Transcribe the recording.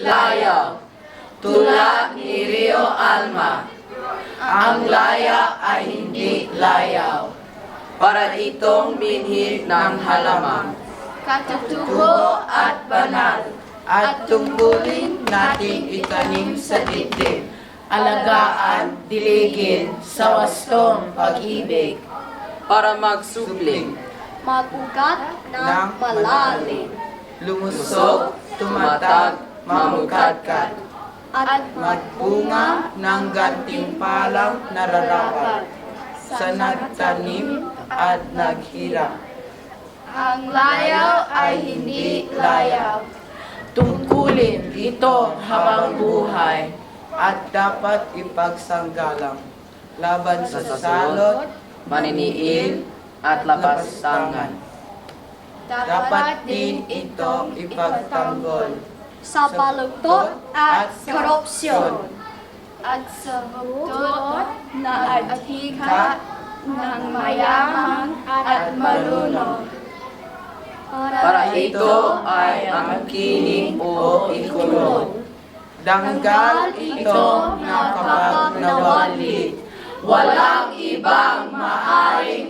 layaw. Tulad ni Rio Alma, ang laya ay hindi layaw. Para itong binhi ng halaman, katutubo at banal, at tungkulin nating itanim sa dibdib, alagaan, diligin sa wastong pag-ibig, para magsubling, magugat ng malalim, lumusog, tumatag, mamugkadkad, at magbunga ng gantimpalang nararapat sa nagtanim at naghirap. Ang layaw ay hindi layaw. Tungkulin ito habang buhay at dapat ipagsanggalang laban sa salot, maniniil at labastangan. Dapat din ito ipagtanggol sa baluktot at korupsyon at sa huktot na adhika ng mayaman at marunong. para ito ay ang kining o ikulong. Danggal ito na kapag nawali, walang ibang maaring.